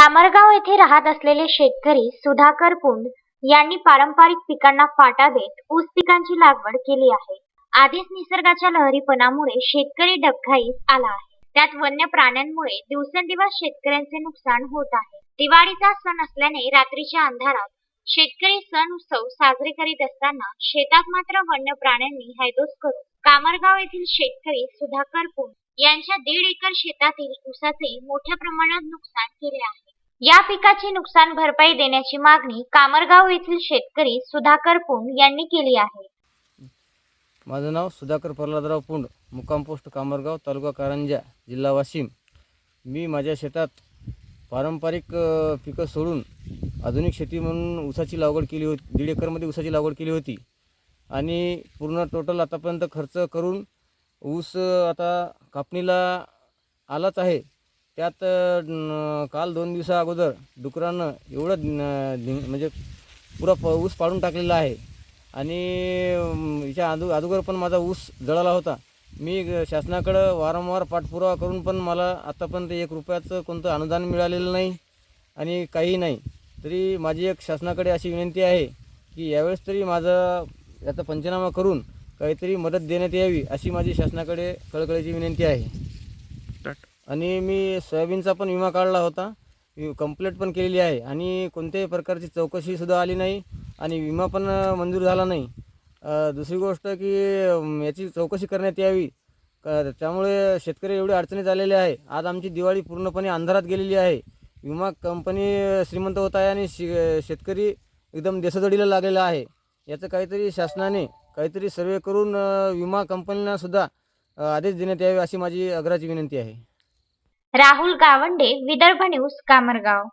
कामरगाव येथे राहत असलेले शेतकरी सुधाकर पुंड यांनी पारंपरिक पिकांना फाटा देत ऊस पिकांची लागवड केली आहे. आधीच निसर्गाच्या लहरीपणामुळे शेतकरी डबघाईस आला आहे. त्यात वन्य प्राण्यांमुळे दिवसेंदिवस शेतकऱ्यांचे नुकसान होत आहे. दिवाळीचा सण असल्याने रात्रीच्या अंधारात शेतकरी सण उत्सव साजरे करीत असताना शेतात मात्र वन्य प्राण्यांनी हैदोस करून कामरगाव येथील शेतकरी सुधाकर पुंड यांच्या दीड एकर शेतातील ऊसाचे मोठ्या प्रमाणात नुकसान केले आहे. या पिकाची नुकसान भरपाई देण्याची मागणी कामरगाव येथील शेतकरी सुधाकर पुंड यांनी केली आहे. माझं नाव सुधाकर प्रल्हादराव पुंड मुक्काम पोस्ट कामरगाव तालुका कारंजा जिल्हा वाशिम. मी माझ्या शेतात पारंपरिक अ, पिकं सोडून आधुनिक शेती म्हणून ऊसाची लागवड केली होती दीड एकरमध्ये ऊसाची लागवड केली होती. आणि पूर्ण टोटल आतापर्यंत खर्च करून ऊस अ, आता कापणीला आलाच आहे. त्यात काल दोन दिवसा अगोदर डुकरानं एवढं म्हणजे पुरा प ऊस पाडून टाकलेला आहे. आणि याच्या अदु अगोदर पण माझा ऊस जळाला होता. मी ग- शासनाकडं वारंवार पाठपुरावा करून पण मला आत्तापर्यंत एक रुपयाचं कोणतं अनुदान मिळालेलं नाही आणि काही नाही. तरी माझी एक शासनाकडे अशी विनंती आहे की यावेळेस तरी माझं याचा पंचनामा करून काहीतरी मदत देण्यात यावी अशी माझी शासनाकडे कळकळीची विनंती आहे. आणि मी सोयाबीनचा पण विमा काढला होता. कंप्लेंट पण केलेली आहे. आणि कोणत्याही प्रकारची चौकशीसुद्धा आली नाही आणि विमा पण मंजूर झाला नाही. दुसरी गोष्ट की याची चौकशी करण्यात यावी. त्यामुळे शेतकरी एवढे अडचणीत आलेले आहे. आज आमची दिवाळी पूर्णपणे अंधारात गेलेली आहे. विमा कंपनी श्रीमंत होत आहे आणि शे शेतकरी एकदम देशोधडीला लागलेला आहे. याचं काहीतरी शासनाने काहीतरी सर्वे करून विमा कंपनींनासुद्धा आदेश देण्यात यावे अशी माझी अग्राची विनंती आहे. राहुल गावंडे विदर्भ न्यूज कामरगाव.